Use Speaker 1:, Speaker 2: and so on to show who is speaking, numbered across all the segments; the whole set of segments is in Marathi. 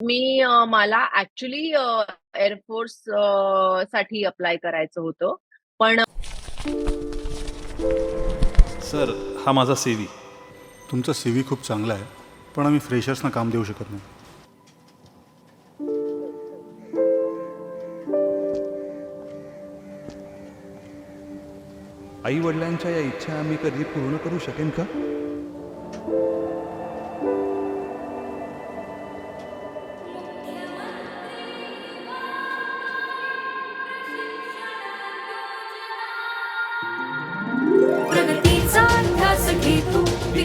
Speaker 1: मी मला ऍक्च्युली एअरफोर्ससाठी अप्लाय करायचं होतं. पण
Speaker 2: सर हा माझा सी व्ही
Speaker 3: तुमचा सी व्ही खूप चांगला आहे पण आम्ही फ्रेशर्सना काम देऊ शकत नाही.
Speaker 4: आई वडिलांच्या या इच्छा आम्ही कधी पूर्ण करू शकेन का?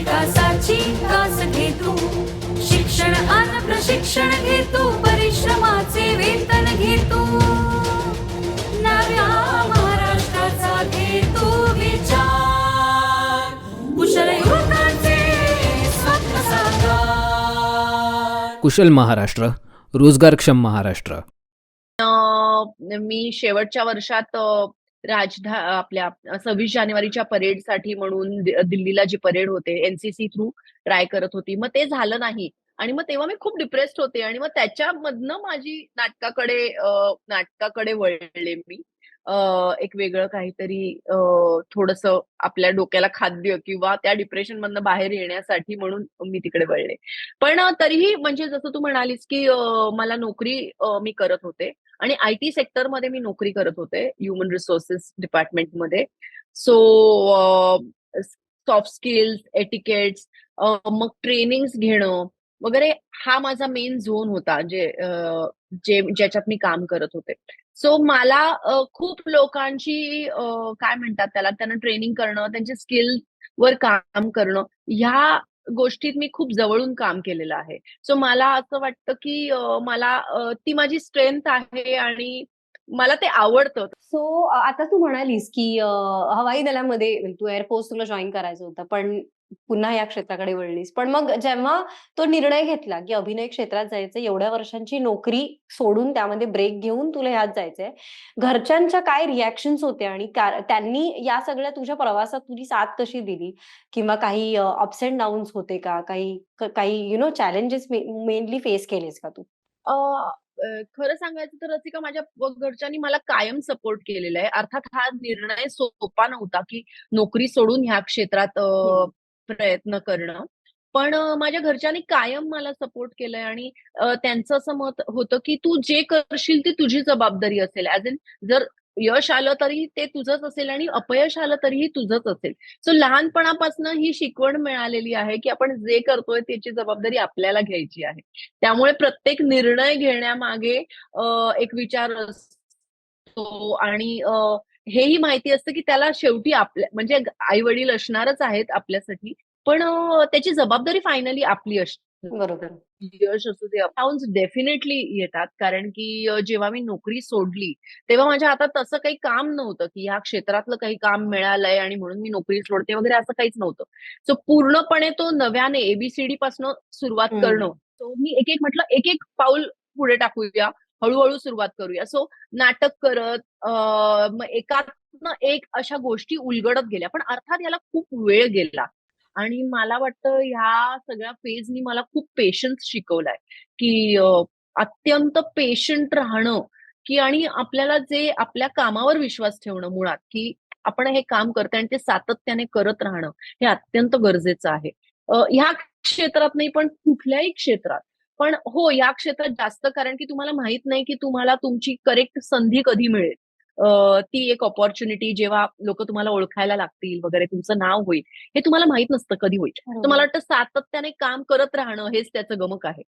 Speaker 5: विकासाची कास घे तू शिक्षण आणि प्रशिक्षण घे तू परिश्रमाचे वेतन घे तू नव्या महाराष्ट्राचा घे तू विचार. कुशल युवकांचे स्वप्न साकार.
Speaker 6: कुशल महाराष्ट्र रोजगारक्षम महाराष्ट्र.
Speaker 1: मी शेवटच्या वर्षात राजधा आपल्या सव्वीस जानेवारीच्या परेडसाठी म्हणून दिल्लीला जी परेड होते एनसीसी थ्रू ट्राय करत होती. मग ते झालं नाही. आणि मग तेव्हा मी खूप डिप्रेस्ड होते. आणि मग त्याच्यामधनं माझी नाटकाकडे नाटकाकडे वळले मी. एक वेगळं काहीतरी थोडस आपल्या डोक्याला खाद्य किंवा त्या डिप्रेशन मधनं बाहेर येण्यासाठी म्हणून मी तिकडे वळले. पण तरीही म्हणजे जसं तू म्हणालीस की मला नोकरी मी करत होते आणि आय टी सेक्टरमध्ये मी नोकरी करत होते ह्युमन रिसोर्सेस डिपार्टमेंटमध्ये सो सॉफ्ट स्किल्स एटिकेट्स मग ट्रेनिंग्स घेणं वगैरे हा माझा मेन झोन होता जे ज्याच्यात मी काम करत होते. सो मला खूप लोकांची काय म्हणतात त्याला त्यांना ट्रेनिंग करणं त्यांचे स्किल वर काम करणं ह्या गोष्टीत मी खूप जवळून काम केलेलं आहे. सो मला असं वाटतं की मला ती माझी स्ट्रेंथ आहे आणि मला ते आवडतं.
Speaker 7: सो आता तू म्हणालीस की हवाई दलामध्ये तू एअरफोर्स तुला जॉईन करायचं होतं पण पुन्हा या क्षेत्राकडे वळलीस. पण मग जेव्हा तो निर्णय घेतला की अभिनय क्षेत्रात जायचं एवढ्या वर्षांची नोकरी सोडून त्यामध्ये ब्रेक घेऊन तुला ह्यात जायचंय घरच्यांच्या काय रिॲक्शन्स होत्या आणि त्यांनी या सगळ्या तुझ्या प्रवासात तुझी साथ कशी दिली? किंवा काही अप्स अँड डाऊन्स होते का? काही काही you know challenges mainly face केलेस का तू?
Speaker 1: खरं सांगायचं तर रसिका माझ्या घरच्यांनी मला कायम सपोर्ट केलेला आहे. अर्थात हा निर्णय सोपा नव्हता की नोकरी सोडून ह्या क्षेत्रात
Speaker 7: हम्म.
Speaker 1: प्रयत्न करणं. पण माझ्या घरच्यांनी कायम मला सपोर्ट केलंय आणि त्यांचं असं मत होतं की तू जे करशील ती तुझी जबाबदारी असेल. ऍज इन जर यश आलं तरी ते तुझंच असेल आणि अपयश आलं तरीही तुझंच असेल. सो लहानपणापासून ही शिकवण मिळालेली आहे की आपण जे करतोय त्याची जबाबदारी आपल्याला घ्यायची आहे. त्यामुळे प्रत्येक निर्णय घेण्यामागे एक विचार असतो आणि हेही माहिती असतं की त्याला शेवटी आपल्या म्हणजे आई वडील असणारच आहेत आपल्यासाठी पण त्याची जबाबदारी फायनली आपली असते
Speaker 7: बरोबर.
Speaker 1: यश असू दे. अकाउंट डेफिनेटली येतात कारण की जेव्हा मी नोकरी सोडली तेव्हा माझ्या हातात तसं काही काम नव्हतं की ह्या क्षेत्रातलं काही काम मिळालंय आणि म्हणून मी नोकरी सोडते वगैरे असं काहीच नव्हतं. सो पूर्णपणे तो नव्याने एबीसीडी पासून सुरुवात. करणं सो मी एक एक म्हटलं एक एक पाऊल पुढे टाकूया हळूहळू सुरुवात करूया. सो नाटक करत अ, एकातनं एक अशा गोष्टी उलगडत गेल्या. पण अर्थात याला खूप वेळ गेला. आणि मला वाटतं ह्या सगळ्या फेजनी मला खूप पेशन्स शिकवलाय. की अत्यंत पेशंट राहणं की आणि आपल्याला जे आपल्या कामावर विश्वास ठेवणं मुळात की आपण हे काम करतोय आणि ते सातत्याने करत राहणं हे अत्यंत गरजेचं आहे. ह्या क्षेत्रात नाही पण कुठल्याही क्षेत्रात पण हो या क्षेत्रात जास्त कारण की तुम्हाला माहीत नाही की तुम्हाला तुमची करेक्ट संधी कधी मिळेल. ती एक ऑपॉर्च्युनिटी जेव्हा लोक तुम्हाला ओळखायला लागतील वगैरे तुमचं नाव होईल हे तुम्हाला माहीत नसतं कधी होईल. तर मला वाटतं सातत्याने काम करत राहणं हेच त्याचं गमक आहे.